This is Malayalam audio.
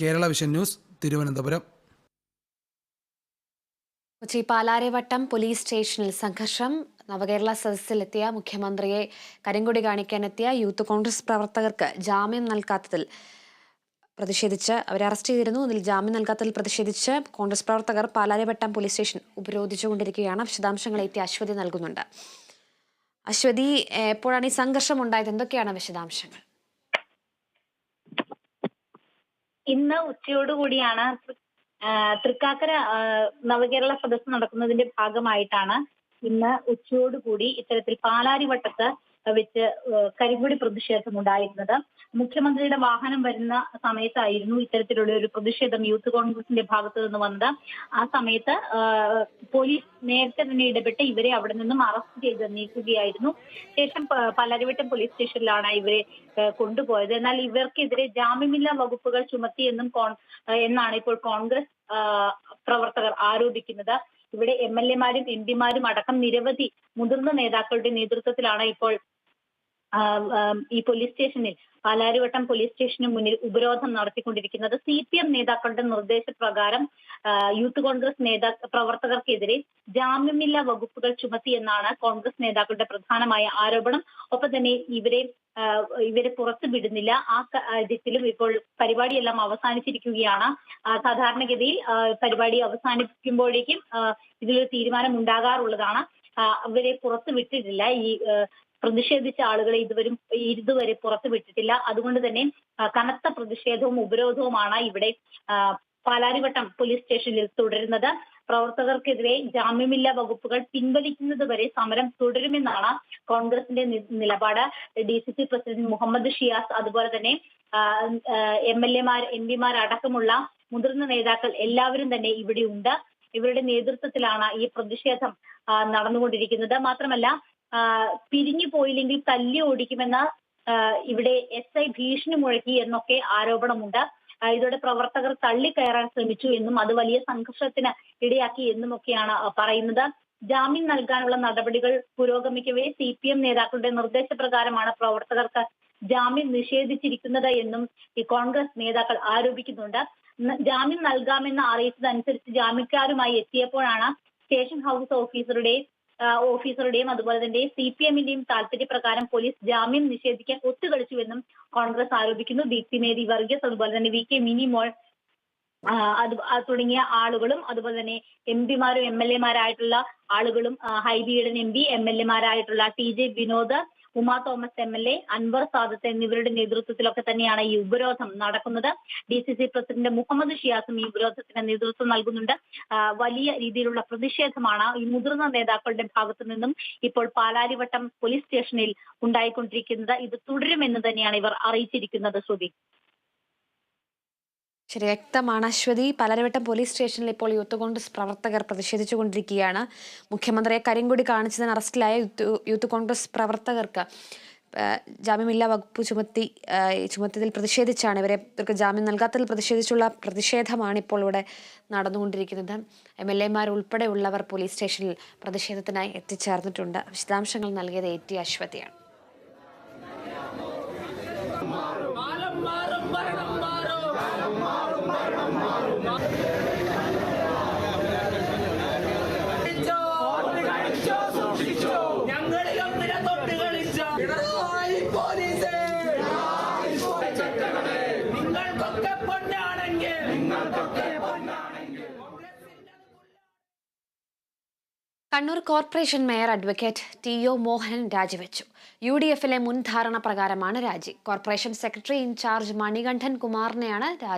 Kerala vision news Thiruvananthapuram. Kochi Palarivattom police സ്റ്റേഷനിൽ സംഘർഷം. നവകേരള സദസ്സിലെത്തിയ മുഖ്യമന്ത്രിയെ കരിങ്കൊടി കാണിക്കാനെത്തിയ യൂത്ത് കോൺഗ്രസ് പ്രവർത്തകർക്ക് ജാമ്യം നൽകാത്തതിൽ പ്രതിഷേധിച്ച് അവരെ അറസ്റ്റ് ചെയ്തിരുന്നു. അതിൽ ജാമ്യം നൽകാത്തതിൽ പ്രതിഷേധിച്ച് കോൺഗ്രസ് പ്രവർത്തകർ പാലാരിവട്ടം പോലീസ് സ്റ്റേഷൻ ഉപരോധിച്ചുകൊണ്ടിരിക്കുകയാണ്. വിശദാംശങ്ങൾ എത്തി അശ്വതി നൽകുന്നുണ്ട്. അശ്വതി എപ്പോഴാണ് ഈ സംഘർഷം ഉണ്ടായത്? എന്തൊക്കെയാണ് വിശദാംശങ്ങൾ? ഇന്ന് ഉച്ചയോടുകൂടിയാണ് തൃക്കാക്കര നവകേരള സദസ്സ് നടക്കുന്നതിന്റെ ഭാഗമായിട്ടാണ് ഇന്ന് ഉച്ചയോടുകൂടി ഇത്തരത്തിൽ പാലാരിവട്ടത്ത് വെച്ച് കരിങ്കൊടി പ്രതിഷേധം ഉണ്ടായിരുന്നത്. മുഖ്യമന്ത്രിയുടെ വാഹനം വരുന്ന സമയത്തായിരുന്നു ഇത്തരത്തിലുള്ള ഒരു പ്രതിഷേധം യൂത്ത് കോൺഗ്രസിന്റെ ഭാഗത്തു നിന്ന് വന്നത്. ആ സമയത്ത് പോലീസ് നേരത്തെ തന്നെ ഇടപെട്ട് ഇവരെ അവിടെ നിന്നും അറസ്റ്റ് ചെയ്ത് നീക്കുകയായിരുന്നു. ശേഷം പലരുവട്ടം പോലീസ് സ്റ്റേഷനിലാണ് ഇവരെ കൊണ്ടുപോയത്. എന്നാൽ ഇവർക്കെതിരെ ജാമ്യമില്ലാ വകുപ്പുകൾ ചുമത്തിയെന്നും കോൺ എന്നാണ് ഇപ്പോൾ കോൺഗ്രസ് പ്രവർത്തകർ ആരോപിക്കുന്നത്. ഇവിടെ എം എൽ എമാരും എം പിമാരും അടക്കം നിരവധി മുതിർന്ന നേതാക്കളുടെ നേതൃത്വത്തിലാണ് ഇപ്പോൾ ഈ പോലീസ് സ്റ്റേഷനിൽ പാലാരിവട്ടം പോലീസ് സ്റ്റേഷന് മുന്നിൽ ഉപരോധം നടത്തിക്കൊണ്ടിരിക്കുന്നത് സി പി എം നേതാക്കളുടെ നിർദ്ദേശപ്രകാരം യൂത്ത് കോൺഗ്രസ് നേതാ പ്രവർത്തകർക്കെതിരെ ജാമ്യമില്ലാ വകുപ്പുകൾ ചുമത്തി എന്നാണ് കോൺഗ്രസ് നേതാക്കളുടെ പ്രധാനമായ ആരോപണം. ഒപ്പം തന്നെ ഇവരെ ഇവരെ പുറത്തു വിടുന്നില്ല. ആ കാര്യത്തിലും ഇപ്പോൾ പരിപാടിയെല്ലാം അവസാനിച്ചിരിക്കുകയാണ്. സാധാരണഗതിയിൽ പരിപാടി അവസാനിപ്പിക്കുമ്പോഴേക്കും ഇതിലൊരു തീരുമാനം ഉണ്ടാകാറുള്ളതാണ്. അവരെ പുറത്തു വിട്ടിട്ടില്ല. ഈ പ്രതിഷേധിച്ച ആളുകളെ ഇതുവരും ഇതുവരെ പുറത്തു വിട്ടിട്ടില്ല. അതുകൊണ്ട് തന്നെ കനത്ത പ്രതിഷേധവും ഉപരോധവുമാണ് ഇവിടെ പാലാരിവട്ടം പോലീസ് സ്റ്റേഷനിൽ തുടരുന്നത്. പ്രവർത്തകർക്കെതിരെ ജാമ്യമില്ലാ വകുപ്പുകൾ പിൻവലിക്കുന്നത് വരെ സമരം തുടരുമെന്നാണ് കോൺഗ്രസിന്റെ നിലപാട്. D C C president Muhammad Shiyas അതുപോലെ തന്നെ എം എൽ എമാർ എം പിമാർ അടക്കമുള്ള മുതിർന്ന നേതാക്കൾ എല്ലാവരും തന്നെ ഇവിടെ ഉണ്ട് ഇവരുടെ നേതൃത്വത്തിലാണ് ഈ പ്രതിഷേധം നടന്നുകൊണ്ടിരിക്കുന്നത്. മാത്രമല്ല പിരിഞ്ഞു പോയില്ലെങ്കിൽ തല്ലി ഓടിക്കുമെന്ന ഇവിടെ എസ് ഐ ഭീഷണി മുഴക്കി എന്നൊക്കെ ആരോപണമുണ്ട്. ഇതോടെ പ്രവർത്തകർ തള്ളിക്കയറാൻ ശ്രമിച്ചു എന്നും അത് വലിയ സംഘർഷത്തിന് ഇടയാക്കി എന്നുമൊക്കെയാണ് പറയുന്നത്. ജാമ്യം നൽകാനുള്ള നടപടികൾ പുരോഗമിക്കവേ സി പി എം നേതാക്കളുടെ നിർദ്ദേശപ്രകാരമാണ് പ്രവർത്തകർക്ക് ജാമ്യം നിഷേധിച്ചിരിക്കുന്നത് എന്നും ഈ കോൺഗ്രസ് നേതാക്കൾ ആരോപിക്കുന്നുണ്ട്. ജാമ്യം നൽകാമെന്ന് അറിയിച്ചതനുസരിച്ച് ജാമ്യക്കാരുമായി എത്തിയപ്പോഴാണ് സ്റ്റേഷൻ ഹൗസ് ഓഫീസറുടെ ഓഫീസറുടെയും അതുപോലെ തന്നെ സി പി എമ്മിന്റെയും താല്പര്യപ്രകാരം പോലീസ് ജാമ്യം നിഷേധിക്കാൻ ഒത്തുകളിച്ചുവെന്നും കോൺഗ്രസ് ആരോപിക്കുന്നു. ദീപ്തി മേരി വർഗീസ് അതുപോലെ തന്നെ വി കെ മിനി മോൾ ആ, അത് തുടങ്ങിയ ആളുകളും അതുപോലെ തന്നെ എം പിമാരും എം എൽ എമാരായിട്ടുള്ള ആളുകളും ഹൈബിയുടെ M P M L എമാരായിട്ടുള്ള T J Vinod Uma Thomas M L A Anwar Sadath എന്നിവരുടെ നേതൃത്വത്തിലൊക്കെ തന്നെയാണ് ഈ ഉപരോധം നടക്കുന്നത്. D C C president Muhammad ഷിയാസും ഈ ഉപരോധത്തിന് നേതൃത്വം നൽകുന്നുണ്ട്. വലിയ രീതിയിലുള്ള പ്രതിഷേധമാണ് ഈ മുതിർന്ന നേതാക്കളുടെ ഭാഗത്തു നിന്നും ഇപ്പോൾ പാലാരിവട്ടം പോലീസ് സ്റ്റേഷനിൽ ഉണ്ടായിക്കൊണ്ടിരിക്കുന്നത്. ഇത് തുടരുമെന്ന് തന്നെയാണ് ഇവർ അറിയിച്ചിരിക്കുന്നത് ശ്രുതി. ശരി വ്യക്തമാണ്. അശ്വതി പലരവട്ടം പോലീസ് സ്റ്റേഷനിൽ ഇപ്പോൾ യൂത്ത് കോൺഗ്രസ് പ്രവർത്തകർ പ്രതിഷേധിച്ചുകൊണ്ടിരിക്കുകയാണ്. മുഖ്യമന്ത്രിയെ കരിങ്കൊടി കാണിച്ചതിന് അറസ്റ്റിലായ യൂത്ത് കോൺഗ്രസ് പ്രവർത്തകർക്ക് ജാമ്യമില്ലാ വകുപ്പ് ചുമത്തി ചുമത്തിയതിൽ പ്രതിഷേധിച്ചാണ്. ഇവരെ ഇവർക്ക് ജാമ്യം നൽകാത്തതിൽ പ്രതിഷേധിച്ചുള്ള പ്രതിഷേധമാണ് ഇപ്പോൾ ഇവിടെ നടന്നുകൊണ്ടിരിക്കുന്നത്. എം എൽ എമാർ ഉൾപ്പെടെയുള്ളവർ പോലീസ് സ്റ്റേഷനിൽ പ്രതിഷേധത്തിനായി എത്തിച്ചേർന്നിട്ടുണ്ട്. വിശദാംശങ്ങൾ നൽകിയത് A T അശ്വതിയാണ്. Kannur corporation mayor advocate T O Mohanan രാജിവെച്ചു. യു ഡി എഫിലെ മുൻ ധാരണ പ്രകാരമാണ് രാജി. കോർപ്പറേഷൻ സെക്രട്ടറി ഇൻചാർജ് മണികണ്ഠൻ കുമാറിനെയാണ് രാജി